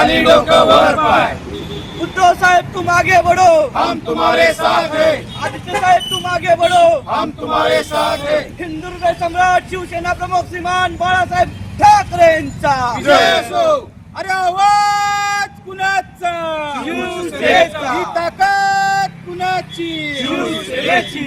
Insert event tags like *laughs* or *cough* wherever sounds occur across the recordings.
खाली डोकं वर पाय. उद्धव साहेब तुम आगे बढ़ो हम तुम्हारे साथ हैं. आदित्य साहेब तुम आगे बढ़ो हम तुम्हारे साथ हैं. हिंदू हृदय सम्राट शिवसेना प्रमुख श्रीमान बाळासाहेब ठाकरे यांचा. अरे आवाज कुणाचा. ही ताकद कुणाची? शिवसेनेची.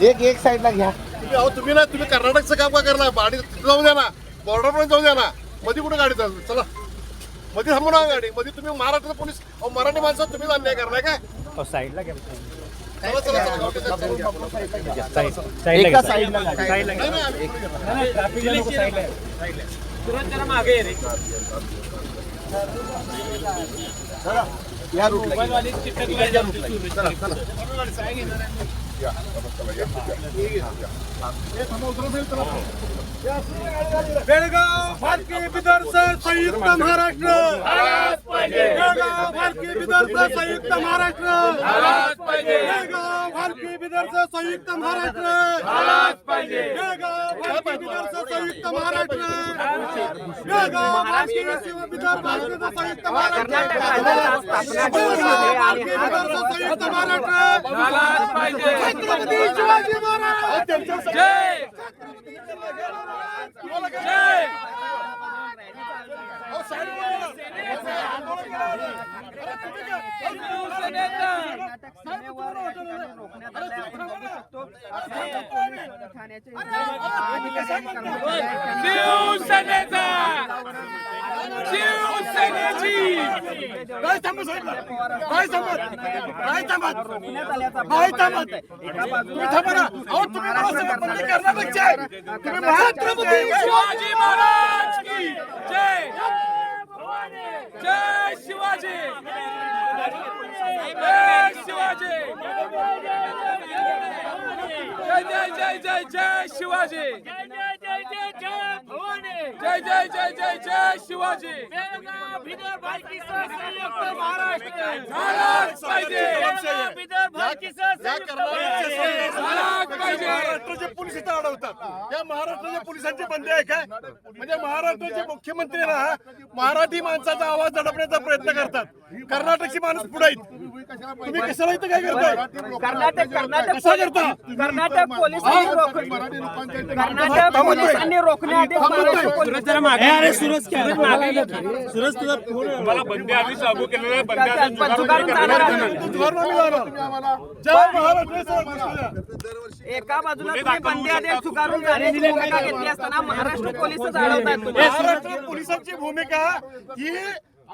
एक एक साईडला घ्या. तुम्ही अहो तुम्ही ना तुम्ही कर्नाटकचं काम का करणार? गाडी तिथं जाऊ द्या ना. बॉर्डर पर्यंत जाऊ द्या ना. मध्ये कुठे गाडी चालू? चला. मध्ये थांबू ना गाडी. मध्ये तुम्ही महाराष्ट्राचे पोलीस अहो मराठी माणसं तुम्ही अन्याय करलाय काय? गावठी साहेब. एका साईडला. नाही, नाही, आम्ही- या बेळगाव भारतीय विदर्भ संयुक्त महाराष्ट्र. बेळगाव भारतीय विदर्भ संयुक्त महाराष्ट्र. बेळगाव भारतीय विदर्भ संयुक्त महाराष्ट्र. बेळगाव भारतीय विदर्भ संयुक्त महाराष्ट्र. बेळगाव भारतीय विदर्भ संयुक्त महाराष्ट्र. बेळगाव भारतीय विदर्भ संयुक्त महाराष्ट्र. छत्रपती शिवाजी महाराज शिवसेनेचा शिवसेनेची काय थांबू काय थांबत काय थांबत काय थांबत तुम्ही थांबा ना अहो तुम्ही कर्नाटकचे आहे तुम्ही शिवाजी महाराज की जय. जय शिवाजी. जय शिवाजी. जय जय जय जय जय शिवाजी। जय जय जय जय जय शिवाजी। झालाच पाहिजे। या कर्नाटकचे सरकार झालाच पाहिजे। महाराष्ट्राचे पोलीस इथं अडवतात. या महाराष्ट्राच्या पोलिसांचे बंदी आहे काय? म्हणजे महाराष्ट्राचे मुख्यमंत्री ना मराठी माणसाचा आवाज दडपण्याचा प्रयत्न करतात. कर्नाटकची माणूस पुढे तुम्ही कशाला इथं काय करताय? कर्नाटक कर्नाटक कसा करता? कर्नाटक पोलिसांनी रोख कर्नाटक पोलिसांनी रोखण्याआधी महाराष्ट्र पोलिसांनी मला बंदी आधीच लागू केलेलं बंदी आधीच पण जुगारून जाणार आहे. धोरण जाणार. जय महाराष्ट्र सर. एका बाजूला तुम्ही बंदी आदेश चुकारून जाण्याची भूमिका घेतली असताना महाराष्ट्र पोलीसच अडवतायत तुम्ही महाराष्ट्र पोलिसांची भूमिका ही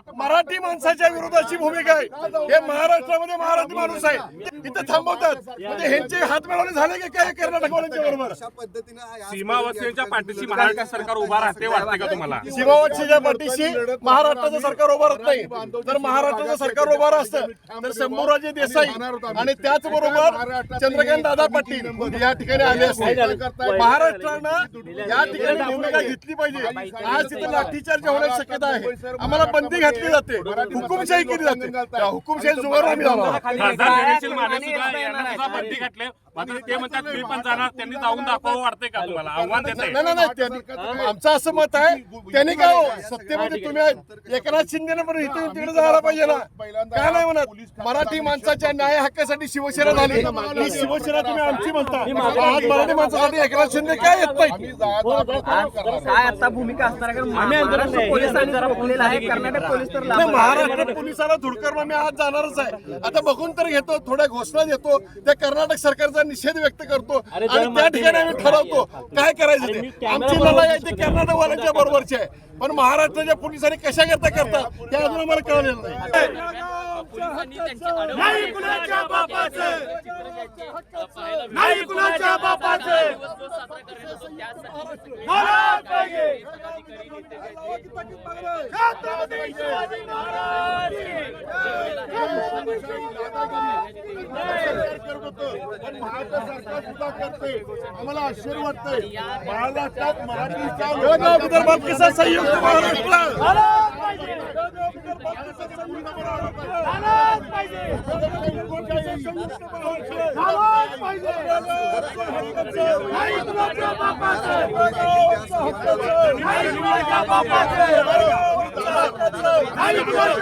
मराठी माणसाच्या विरोधाची भूमिका आहे. हे महाराष्ट्रामध्ये मराठी माणूस आहे. इथं थांबवतात. म्हणजे ह्यांचे हात मिळवणे झाले की काय? कर्नाटकवाल्यांच्या बरोबर. सीमावासियांच्या पाठीशी महाराष्ट्र सरकार उभा राहते वाटते का तुम्हाला? सीमावरच्या पाठीशी महाराष्ट्राचं सरकार उभं राहत नाही. जर महाराष्ट्राचं सरकार उभं राहत असतं तर शंभूराजे देसाई आणि त्याचबरोबर चंद्रकांत दादा पाटील या ठिकाणी आले असते. महाराष्ट्रानं या ठिकाणी भूमिका घेतली पाहिजे. आज तिथे लाठीचार्ज होण्याची शक्यता आहे. आम्हाला बंदी घातली जाते. हुकुमशाही केली जाते. त्या हुकुमशाही जुगार आम्ही झाला खासदार धैर्यशील माने सुद्धा यांना सुद्धा बंदी घातले मात्र ते म्हणतात मी पण जाणार त्यांनी जाऊन दाखवावं वाटतंय का तुम्हाला? आव्हान देत नाही नाही नाही त्यांनी- आमचं असं मत आहे त्यांनी काय हो? सत्तेमध्ये तुम्ही आहेत एकनाथ शिंदेने पण इथे तिकडे जायला पाहिजे ना. काय नाही म्हणत मराठी माणसाच्या न्याय हक्कासाठी शिवसेना झाली. ही शिवसेना तुम्ही आमची म्हणता. आज मराठी माणसासाठी एकनाथ शिंदे काय येत नाही काय आता भूमिका असणार आहे? कारण महाराष्ट्र पोलिसांनी रोखलेलं आहे कर्नाटक पोलीस तर नाही, लांब आहे. महाराष्ट्र पोलिसाला धुडकर मी आज जाणारच आहे. आता बघून तर घेतो थोड्या घोषणा देतो त्या कर्नाटक सरकारचा निषेध व्यक्त करतो आणि त्या ठिकाणी आम्ही ठरवतो काय करायचं ते. आमची लढाई आहे ती कर्नाटकवाल्यांच्या *laughs* बरोबरची आहे. पण महाराष्ट्राच्या पोलिसांनी कशा करता करता हे अजून आम्हाला कळलेलं नाही. *laughs* नाही कुणाच्या बापाचं? नाही कुणाच्या बापाचं? महाराज पाहिजे. छत्रपती शिवाजी महाराज. करत होतं पण महाराष्ट्र सरकार सुद्धा करते आम्हाला आश्चर्य वाटतंय महाराष्ट्रात मराठीचा विदर्भात कसा संयुक्त महाराष्ट्र. पाहिजे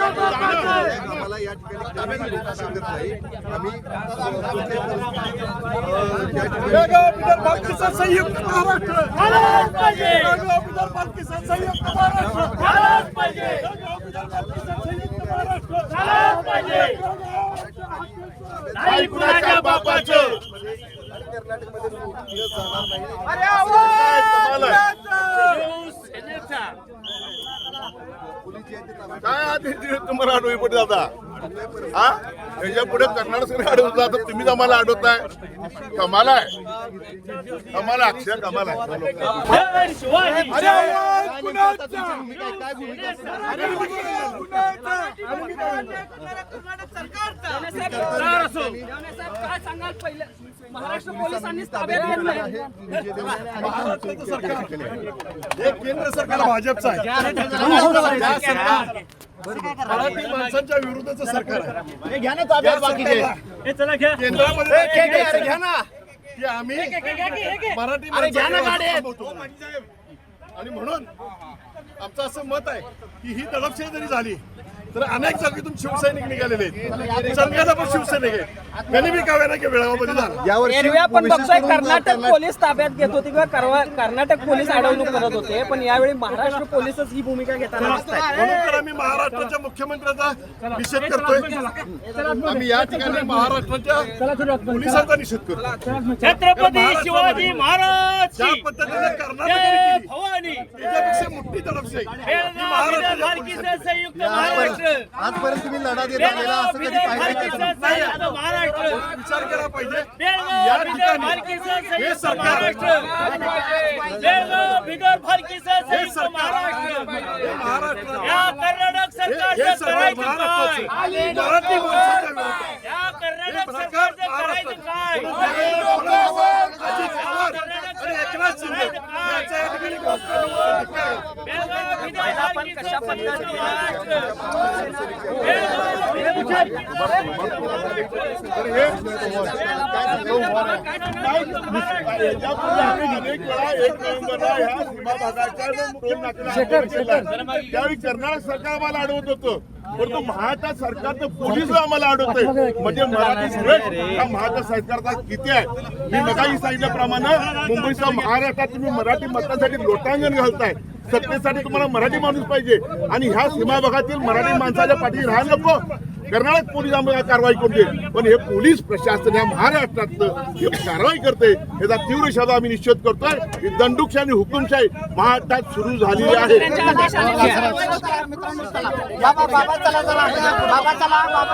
आम्हाला या ठिकाणी संयुक्त महाराष्ट्र संयुक्त महाराष्ट्र बापाचं कर्नाटकमध्ये सोडून दिलं जाणार नाही अरे आवाज कमाल आहे. कुणाचा? पोलीस जे आहे ते ताब्यात काय आधी तुम्हाला आठवी पुढे दादा हा? त्याच्या पुढे कर्नाटक सरकार अडवत जातं तुम्हीच आम्हाला अडवताय. कमाल आहे. कमाल आहे, अक्षर कमाल आहे. महाराष्ट्र पोलिसांनी ताब्यात हे केंद्र सरकार भाजपचं आहे. मराठी माणसांच्या विरुद्धचं सरकार आहे. घ्या ना ताब्यात बाकीचे. केंद्रामध्ये घ्या ना. की आम्ही मराठी माणसाला थांबवतो. आणि म्हणून आमचं असं मत आहे की ही दडपशाही जरी झाली तर अनेक जागेतून शिवसैनिक निघालेले आहेत. पण शिवसैनिक आहेत त्यांनी बी का वेळा की बेळगावमध्ये झालं. यावर्षी एरवी आपण विशेष बघतोय करून कर्नाटक कर्नाटक- पोलीस ताब्यात घेत होते किंवा करवा- कर्नाटक पोलीस अडवणूक करत होते पण यावेळी महाराष्ट्र पोलीसच ही भूमिका घेताना म्हणून तर आम्ही महाराष्ट्राच्या मुख्यमंत्र्याचा निषेध करतोय. आम्ही या ठिकाणी महाराष्ट्राच्या पोलिसांचा निषेध करतो छत्रपती शिवाजी महाराज ज्या पद्धतीने कर्नाटकाने केली भवानी. त्याच्यापेक्षा मोठी दडपशाही ही महाराष्ट्राच्या पोलिसांनी संयुक्त महाराष्ट्र. आजपर्यंत तुम्ही लढा देत आलेला असं कधी पाहिलं नाही. का? महाराष्ट्र. विचार केला पाहिजे. या ठिकाणी. हे सरकार महाराष्ट्र. बेळगाव बिदर भारतीचा संयुक्त सरकार महाराष्ट्र. महाराष्ट्र या कर्नाटक सरकारचं सरकार करायचं काय? मराठी माणसाच्या या कर्नाटक हे सरकारचं सरकार करायचं काय अजित पवार आणि एकनाथ शिंदे यांच्या या ठिकाणी गोष्ट बेळगाव बिदर आपण भारतीचं कशा संयुक्त पद्धतीने महाराष्ट्र बेळगाव बिदर तर हे याच्यापूर्वी आम्ही अनेक वेळा एक नोव्हेंबरला ह्या सीमा भागाच्या टोल नाक्याला आंदोलन केलं. त्यावेळी कर्नाटक सरकार आम्हाला अडवत होतं. परंतु महाराष्ट्र सरकारचं पोलीस आम्हाला अडवतंय. म्हणजे मराठी सुरेश हा महाराष्ट्र सरकारचा किती आहे? मी मगाही सांगितल्याप्रमाणे मुंबईसह महाराष्ट्रात तुम्ही मराठी मतांसाठी लोटांगण घालताय. सत्तेसाठी तुम्हाला मराठी माणूस पाहिजे आणि ह्या सीमा भागातील मराठी माणसाच्या पाठी राहायला नको कर्नाटक पोलीस आम्हाला कारवाई करू दे पण हे पोलीस प्रशासन या महाराष्ट्रातलं हे कारवाई करते याचा तीव्र शब्द आम्ही निश्चित करतोय ही दंडुकशाही आणि हुकुमशाही महाराष्ट्रात सुरू झालेली आहे. बाबा बाबा चला चला बाबा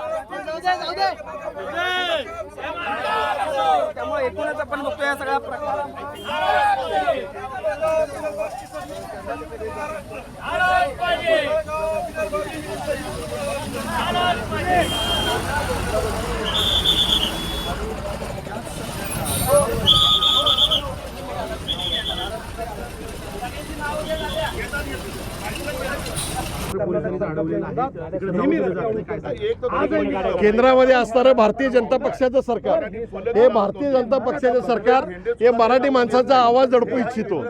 त्यामुळे एकूणच आपण बघतोय या सगळ्या प्रकार महाराज पाहिजे महाराज पाहिजे केंद्रामध्ये असणारं भारतीय जनता पक्षाचं सरकार हे भारतीय जनता पक्षाचं सरकार हे मराठी माणसाचा आवाज दडपू इच्छितो.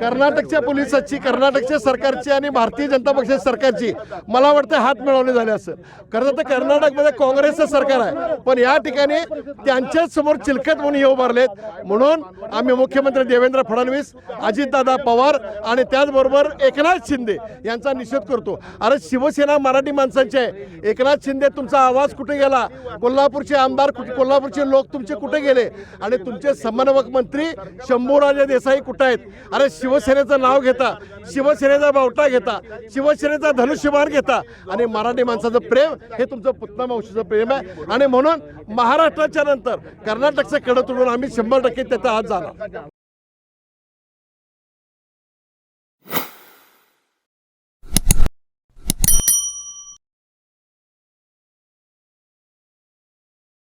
कर्नाटकच्या पोलिसाची कर्नाटकच्या सरकारची आणि भारतीय जनता पक्षाच्या सरकारची मला वाटतं हात मिळवले झाले असं खरं तर कर्नाटकमध्ये काँग्रेसचं सरकार आहे पण या ठिकाणी त्यांच्याच समोर चिलखत म्हणून हे उभारलेत. म्हणून आम्ही मुख्यमंत्री देवेंद्र फडणवीस अजितदादा पवार आणि त्याचबरोबर एकनाथ शिंदे यांचा निषेध करतो. अरे शिवसेना मराठी माणसांची आहे. एकनाथ शिंदे तुमचा आवाज कुठे गेला? कोल्हापूरचे आमदार कुठे कोल्हापूरचे लोक तुमचे कुठे गेले? आणि तुमचे समन्वयक मंत्री शंभूराजे देसाई कुठे आहेत? अरे शिवसेनेचं नाव घेता शिवसेनेचा बावटा घेता शिवसेनेचा धनुष्यबाण घेता आणि मराठी माणसाचं प्रेम हे तुमचं पुतना मावशीचं प्रेम आहे. आणि म्हणून महाराष्ट्राच्या नंतर कर्नाटकचं कडं तोडून आम्ही शंभर टक्के त्याचा हात झाला